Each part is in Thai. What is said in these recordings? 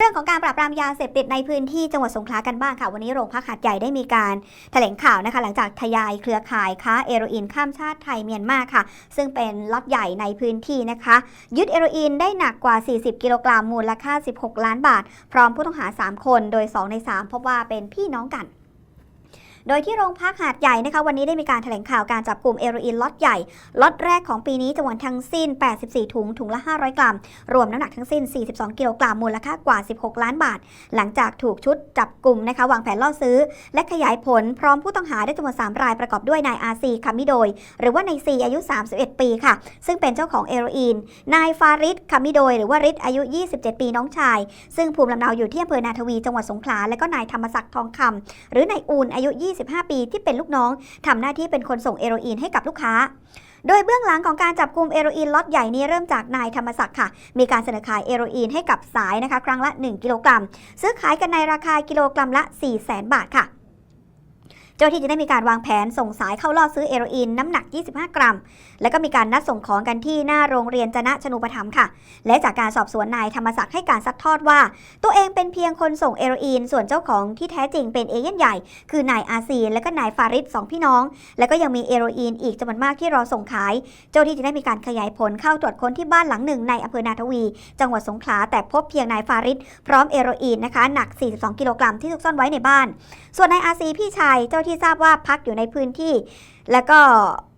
เรื่องของการปราบปรามยาเสพติดในพื้นที่จังหวัดสงขลากันบ้างค่ะ วันนี้โรงพักหาดใหญ่ได้มีการแถลงข่าวนะคะ หลังจากทยายเครือข่ายค้าเอโรอีนข้ามชาติไทยเมียนมาค่ะ ซึ่งเป็นล็อตใหญ่ในพื้นที่นะคะ ยึดเอโรอีนได้หนักกว่า 40 กิโลกรัมมูลค่า 16 ล้านบาท พร้อมผู้ต้องหา 3 คน โดย 2 ใน 3 พบว่าเป็นพี่น้องกัน โดยที่โรงพักหาดใหญ่นะคะวันนี้ได้มีการแถลงข่าวการจับกลุ่มเอโรอีนล็อตใหญ่ล็อตแรกของปีนี้จำนวนทั้งสิ้น 84 ถุงถุงละ 500 กรัม รวมน้ำหนักทั้งสิ้น 42 กิโลกรัมมูลค่ากว่า 16 ล้านบาท หลังจากถูกชุดจับกลุ่มนะคะวางแผนล่อซื้อ และขยายผลพร้อมผู้ต้องหาได้จำนวน 3 รายประกอบด้วยนายอาซีคามิโดย หรือว่านายซีอายุ 31 ปีค่ะ ซึ่งเป็นเจ้าของเอโรอีนนายฟาริดคามิโดย หรือว่าริดอายุ 27 ปีน้องชาย ซึ่งภูมิลำเนาอยู่ที่อำเภอนาทวีจังหวัดสงขลาและก็นายธรรมศักดิ์ทองคำหรือนายอูนอายุ25 ปีที่เป็นลูกน้องทำหน้าที่เป็นคนส่งเอโรอีนให้กับลูกค้า โดยเบื้องหลังของการจับกลุ่มเอโรอีนล็อตใหญ่นี้เริ่มจากนายธรรมศักดิ์ค่ะ มีการเสนอขายเอโรอีนให้กับสายนะคะ ครั้งละ 1 กิโลกรัม ซื้อขายกันในราคากิโลกรัมละ 4 0 0 0 0 0 บาทค่ะ เจ้าที่จะได้มีการวางแผนส่งสายเข้าล่อซื้อเอโรอีนน้ำหนัก 25 กรัม แล้วก็มีการนัดส่งของกันที่หน้าโรงเรียนจนะชนุปถัมค่ะ และจากการสอบสวนนายธรรมศักดิ์ให้การซัดทอดว่า ตัวเองเป็นเพียงคนส่งเอโรอีน ส่วนเจ้าของที่แท้จริงเป็นเอเย่นใหญ่ คือนายอาซีและก็นายฟาริดสองพี่น้อง แล้วก็ยังมีเอโรอีนอีกจำนวนมากที่รอส่งขาย เจ้าที่จะได้มีการขยายผลเข้าตรวจค้นที่บ้านหลังหนึ่งในอำเภอนาทวี จังหวัดสงขลาแต่พบเพียงนายฟาริดพร้อมเอโรอีนนะคะหนัก 42 กิโลกรัมที่ซุกซ่อนไว้ในบ้าน ส่วนนายอาซีพี่ชายเจ้าที่ทราบว่าพักอยู่ในพื้นที่ แล้วก็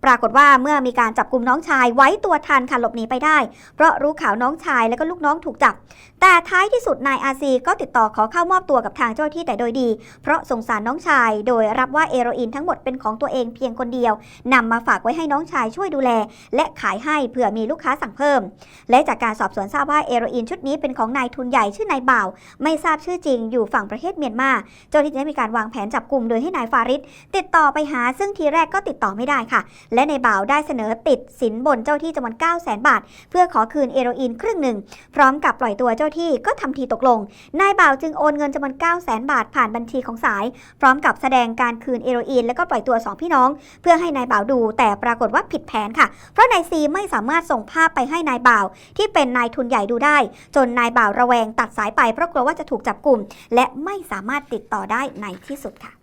ปรากฏว่าเมื่อมีการจับกลุ่มน้องชายไว้ตัวทันค่ะหลบหนีไปได้ เพราะรู้ข่าวน้องชายและก็ลูกน้องถูกจับ แต่ท้ายที่สุดนายอาซีก็ติดต่อขอเข้ามอบตัวกับทางเจ้าหน้าที่แต่โดยดี เพราะสงสารน้องชาย โดยรับว่าเอโรอีนทั้งหมดเป็นของตัวเองเพียงคนเดียวนำมาฝากไว้ให้น้องชายช่วยดูแล และขายให้เผื่อมีลูกค้าสั่งเพิ่ม และจากการสอบสวนทราบว่าเอโรอีนชุดนี้เป็นของนายทุนใหญ่ชื่อนายบ่าว ไม่ทราบชื่อจริงอยู่ฝั่งประเทศเมียนมาเจ้าหน้าที่ได้มีการวางแผนจับกลุ่มโดยให้นายฟาริดติดต่อไปหาซึ่งทีแรกก็ติดต่อไม่ได้ค่ะและในบ่าวได้เสนอติดสินบนเจ้าที่จำนวน9 0 0 0 0 บาท เพื่อขอคืนเอโรอีนครึ่งหนึ่ง พร้อมกับปล่อยตัวเจ้าที่ก็ทำทีตกลง นายบ่าวจึงโอนเงินจำนวน9 0 0 0 0 0 บาทผ่านบัญชีของสาย พร้อมกับแสดงการคืนเอโรอีน และก็ปล่อยตัว 2 พี่น้อง เพื่อให้นายบ่าวดู แต่ปรากฏว่าผิดแผนค่ะ เพราะนายซีไม่สามารถส่งภาพไปให้นายบ่าว ที่เป็นนายทุนใหญ่ดูได้ จนนายบ่าวระแวงตัดสายไปเพราะกลัวว่าจะถูกจับกลุ่ม และไม่สามารถติดต่อได้ในที่สุดค่ะ